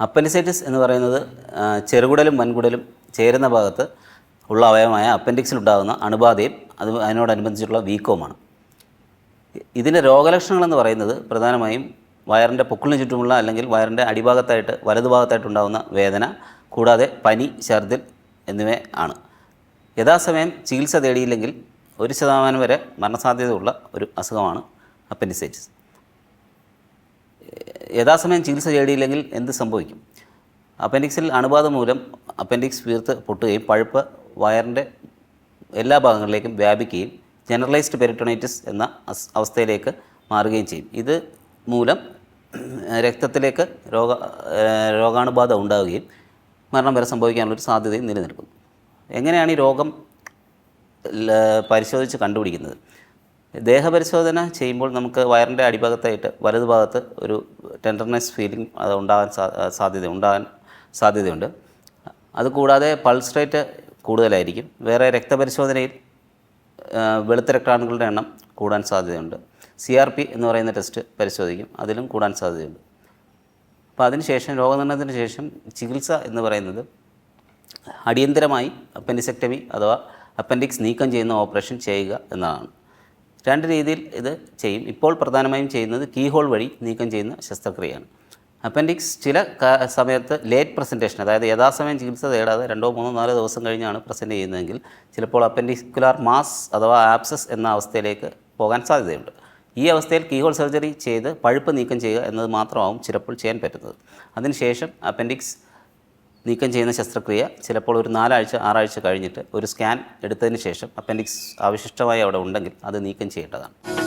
Appendicitis എന്ന് പറയുന്നത് ചെറുകുടലും വൻകുടലും ചേരുന്ന ഭാഗത്ത് ഉള്ള അവയവമായ അപ്പൻഡിക്സിൽ ഉണ്ടാകുന്ന അണുബാധയും അത് അതിനോടനുബന്ധിച്ചുള്ള വീക്കവുമാണ്. ഇതിന്റെ രോഗലക്ഷണങ്ങളെന്ന് പറയുന്നത് പ്രധാനമായും വയറിന്റെ പൊക്കിളിന് ചുറ്റുമുള്ള അല്ലെങ്കിൽ വയറിന്റെ അടിഭാഗത്തായിട്ട് വലതുഭാഗത്തായിട്ട് ഉണ്ടാകുന്ന വേദന കൂടാതെ പനി ഛർദിൽ എന്നിവ ആണ്. യഥാസമയം ചികിത്സ തേടിയില്ലെങ്കിൽ ഒരു ശതമാനം വരെ മരണസാധ്യതയുള്ള ഒരു അസുഖമാണ് അപ്പൻഡിസൈറ്റിസ്. യഥാസമയം ചികിത്സ തേടിയില്ലെങ്കിൽ എന്ത് സംഭവിക്കും? അപ്പൻഡിക്സിൽ അണുബാധ മൂലം അപ്പൻഡിക്സ് വീർത്ത് പൊട്ടുകയും പഴുപ്പ് വയറിന്റെ എല്ലാ ഭാഗങ്ങളിലേക്കും വ്യാപിക്കുകയും ജനറലൈസ്ഡ് പെരിറ്റോണൈറ്റിസ് എന്ന അവസ്ഥയിലേക്ക് മാറുകയും ചെയ്യും. ഇത് മൂലം രക്തത്തിലേക്ക് രോഗ രോഗാണുബാധ ഉണ്ടാവുകയും മരണം വരെ സംഭവിക്കാനുള്ളൊരു സാധ്യതയും നിലനിൽക്കുന്നു. എങ്ങനെയാണ് ഈ രോഗം പരിശോധിച്ച് കണ്ടുപിടിക്കുന്നത്? ദേഹപരിശോധന ചെയ്യുമ്പോൾ നമുക്ക് വയറിന്റെ അടിഭാഗത്തായിട്ട് വലതുഭാഗത്ത് ഒരു ടെൻഡർനെസ് ഫീലിംഗ് അത് ഉണ്ടാകാൻ സാധ്യത ഉണ്ടാകാൻ സാധ്യതയുണ്ട്. അതുകൂടാതെ പൾസ് റേറ്റ് കൂടുതലായിരിക്കും. വേറെ രക്തപരിശോധനയിൽ വെളുത്ത രക്താണുക്കളുടെ എണ്ണം കൂടാൻ സാധ്യതയുണ്ട്. സി ആർ പി എന്ന് പറയുന്ന ടെസ്റ്റ് പരിശോധിക്കും. അതിലും കൂടാൻ സാധ്യതയുണ്ട്. അപ്പോൾ അതിനുശേഷം രോഗനിർണയത്തിന് ശേഷം ചികിത്സ എന്ന് പറയുന്നത് അടിയന്തരമായി അപ്പൻഡിസെക്ടമി അഥവാ അപ്പൻഡിക്സ് നീക്കം ചെയ്യുന്ന ഓപ്പറേഷൻ ചെയ്യുക എന്നതാണ്. രണ്ട് രീതിയിൽ ഇത് ചെയ്യും. ഇപ്പോൾ പ്രധാനമായും ചെയ്യുന്നത് കീ ഹോൾ വഴി നീക്കം ചെയ്യുന്ന ശസ്ത്രക്രിയയാണ്. അപ്പൻഡിക്സ് ചില സമയത്ത് ലേറ്റ് പ്രസന്റേഷൻ അതായത് യഥാസമയം ചികിത്സ തേടാതെ രണ്ടോ മൂന്നോ നാലോ ദിവസം കഴിഞ്ഞാണ് പ്രസന്റ് ചെയ്യുന്നതെങ്കിൽ ചിലപ്പോൾ അപ്പൻഡിക്കുലാർ മാസ് അഥവാ ആപ്സസ് എന്ന അവസ്ഥയിലേക്ക് പോകാൻ സാധ്യതയുണ്ട്. ഈ അവസ്ഥയിൽ കീഹോൾ സർജറി ചെയ്ത് പഴുപ്പ് നീക്കം ചെയ്യുക എന്നത് മാത്രമാവും ചിലപ്പോൾ ചെയ്യാൻ പറ്റുന്നത്. അതിനുശേഷം അപ്പൻഡിക്സ് നീക്കം ചെയ്യുന്ന ശസ്ത്രക്രിയ ചിലപ്പോൾ ഒരു നാലാഴ്ച ആറാഴ്ച കഴിഞ്ഞിട്ട് ഒരു സ്കാൻ എടുത്തതിന് ശേഷം അപ്പൻഡിക്സ് അവശിഷ്ടമായി അവിടെ ഉണ്ടെങ്കിൽ അത് നീക്കം ചെയ്യേണ്ടതാണ്.